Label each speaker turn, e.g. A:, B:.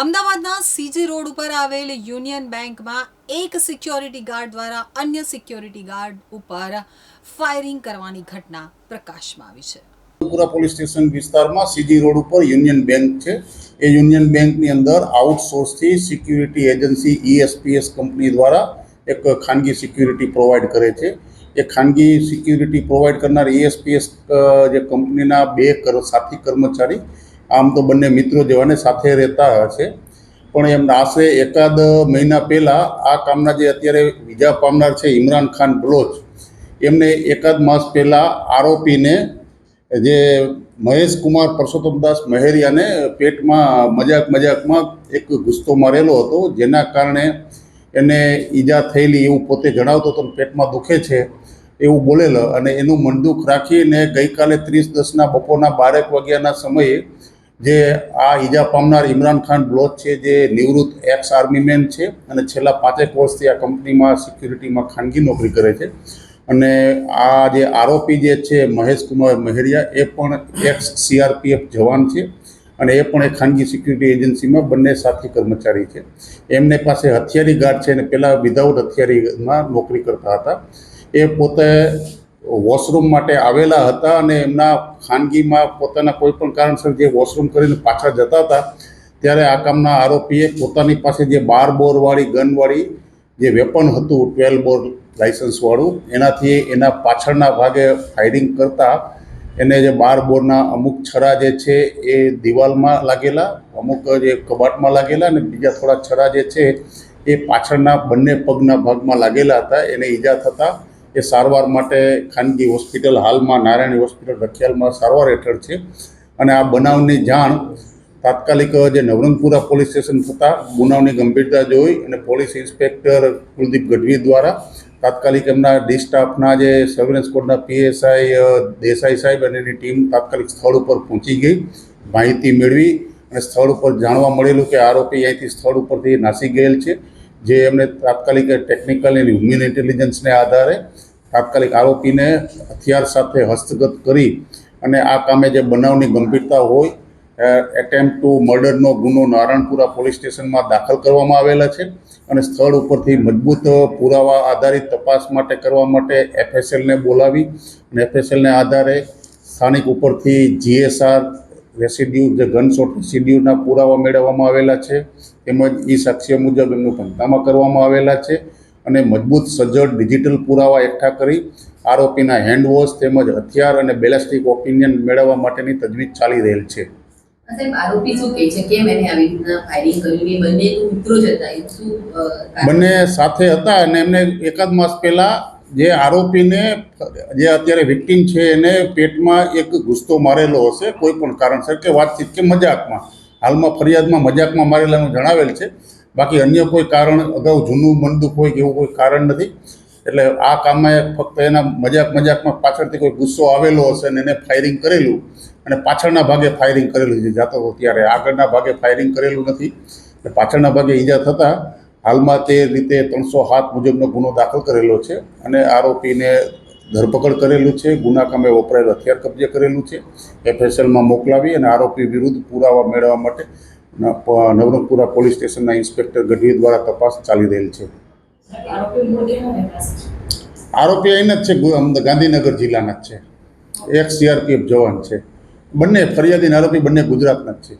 A: અમદાવાદના CG road ઉપર આવેલ યુનિયન બેંકમાં એક સિક્યોરિટી ગાર્ડ દ્વારા અન્ય સિક્યોરિટી ગાર્ડ ઉપર ફાયરિંગ કરવાની ઘટના પ્રકાશમાં આવી છે.
B: પુરા પોલીસ સ્ટેશન વિસ્તારમાં સીજી રોડ ઉપર યુનિયન બેંક છે. એ યુનિયન બેંકની અંદર આઉટસોર્સથી સિક્યુરિટી એજન્સી ઈએસપીએસ કંપની દ્વારા એક ખાનગી સિક્યુરિટી પ્રોવાઈડ કરે છે. એ ખાનગી સિક્યુરિટી પ્રોવાઈડ કરનાર ઈએસપીએસ જે કંપનીના બે સાથી કર્મચારી આમ તો બંને મિત્રો જેવાને સાથે રહેતા હશે. પણ એમ આશરે એકાદ મહિના પહેલાં આ કામના જે અત્યારે બીજા પામનાર છે ઇમરાન ખાન બલોચ, એમને એકાદ માસ પહેલાં આરોપીને જે મહેશ કુમાર પરસોત્તમદાસ મહેરિયાને પેટમાં મજાક મજાકમાં એક ગુસ્સો મારેલો હતો, જેના કારણે એને ઈજા થયેલી એવું પોતે જણાવતો હતો પેટમાં દુખે છે એવું બોલેલો. અને એનું મનદુખ રાખીને ગઈકાલે ત્રીસ દસના બપોરના બારેક વાગ્યાના સમયે જે આ ઈજા પામનાર ઇમરાન ખાન બ્લોચ છે, જે નિવૃત્ત એક્સ આર્મીમેન છે અને છેલ્લા પાંચેક વર્ષથી આ કંપનીમાં સિક્યુરિટીમાં ખાનગી નોકરી કરે છે. અને આ જે આરોપી જે છે, મહેશ કુમાર મહેરિયા, એ પણ એક્સ સીઆરપીએફ જવાન છે અને એ પણ એક ખાનગી સિક્યુરિટી એજન્સીમાં બંને સાથી કર્મચારી છે. એમને પાસે હથિયારી ગાર્ડ છે અને પહેલાં વિધાઉટ હથિયારીમાં નોકરી કરતા હતા. એ પોતે વોશરૂમ માટે આવેલા હતા અને એમના ખાનગીમાં પોતાના કોઈ પણ કારણસર જે વોશરૂમ કરીને પાછા જતા હતા, ત્યારે આ કામના આરોપીએ પોતાની પાસે જે બાર બોરવાળી ગનવાળી જે વેપન હતું ટ્વેલ્વ બોર લાઇસન્સવાળું એનાથી એના પાછળના ભાગે ફાયરિંગ કરતા એને જે બાર બોરના અમુક છરા જે છે એ દિવાલમાં લાગેલા, અમુક જે કબાટમાં લાગેલા અને બીજા થોડા છરા જે છે એ પાછળના બંને પગના ભાગમાં લાગેલા હતા, એને ઈજા થતાં એ સારવાર માટે ખાનગી હોસ્પિટલ હાલમાં નારાયણી હોસ્પિટલ રખિયાલમાં સારવાર હેઠળ છે. અને આ બનાવની જાણ તાત્કાલિક જે નવરંગપુરા પોલીસ સ્ટેશન થતાં ગુનાવની ગંભીરતા જોઈ અને પોલીસ ઇન્સ્પેક્ટર કુલદીપ ગઢવી દ્વારા તાત્કાલિક એમના ડી સ્ટાફના જે સર્વેલન્સ કોડના પીએસઆઈ દેસાઈ સાહેબ અને એની ટીમ તાત્કાલિક સ્થળ ઉપર પહોંચી ગઈ. માહિતી મેળવી અને સ્થળ ઉપર જાણવા મળેલું કે આરોપી અહીંથી સ્થળ ઉપરથી નાસી ગયેલ છે. જે એમને તાત્કાલિક ટેકનિકલ એન્ડ હ્યુમન ઇન્ટેલિજન્સને આધારે તાત્કાલિક આરોપીને હથિયાર સાથે હસ્તગત કરી અને આ કામે જે બનાવની ગંભીરતા હોય એટેમ્પ ટુ મર્ડરનો ગુનો નારાયણપુરા પોલીસ સ્ટેશનમાં દાખલ કરવામાં આવેલા છે અને સ્થળ ઉપરથી મજબૂત પુરાવા આધારિત તપાસ માટે કરવા માટે એફએસએલને બોલાવી અને એફએસએલને આધારે સ્થાનિક ઉપરથી જીએસઆર રેસિડ્યુ જે ગનશોટ રેસિડ્યુના પુરાવા મેળવવામાં આવેલા છે તેમજ એ સાક્ષ્ય મુજબ એમનું પંતામાં કરવામાં આવેલા છે અને મજબૂત સજ્જડ ડિજિટલ પુરાવા એકઠા કરી આરોપીના હેન્ડવોશ તેમજ હથિયાર અને બેલાસ્ટિક ઓપિનિયન મેળવવા માટેની તજવીજ ચાલી રહેલ છે?
C: બંને
B: સાથે હતા અને એમને એકાદ માસ પહેલાં જે આરોપીને, જે અત્યારે વિક્ટીમ છે એને પેટમાં એક ગુસ્સો મારેલો હશે, કોઈ પણ કારણસર કે વાતચીત કે મજાકમાં. હાલમાં ફરિયાદમાં મજાકમાં મારેલાનું જણાવેલ છે. બાકી અન્ય કોઈ કારણ, અગાઉ જૂનું મનદુખ હોય કે એવું કોઈ કારણ નથી. એટલે આ કામમાં ફક્ત એના મજાક મજાકમાં પાછળથી કોઈ ગુસ્સો આવેલો હશે અને એને ફાયરિંગ કરેલું. અને પાછળના ભાગે ફાયરિંગ કરેલું છે. જાતો ત્યારે આગળના ભાગે ફાયરિંગ કરેલું નથી. પાછળના ભાગે ઈજા થતાં હાલમાં તે રીતે ત્રણસો સાત મુજબનો ગુનો દાખલ કરેલો છે અને આરોપીને ધરપકડ કરેલું છે, ગુના કામે વપરાયેલ હથિયાર કબજે કરેલું છે, એફએસએલમાં મોકલાવી અને આરોપી વિરુદ્ધ પુરાવા મેળવવા માટે નવરંગપુરા પોલીસ સ્ટેશનના ઇન્સ્પેક્ટર ગઢવી દ્વારા તપાસ ચાલી રહેલ છે. આરોપી અહીંના જ છે ગાંધીનગર જિલ્લાના જ છે. એક સીઆરપીએફ જવાન છે. બંને ફરિયાદી આરોપી બંને ગુજરાતના જ છે.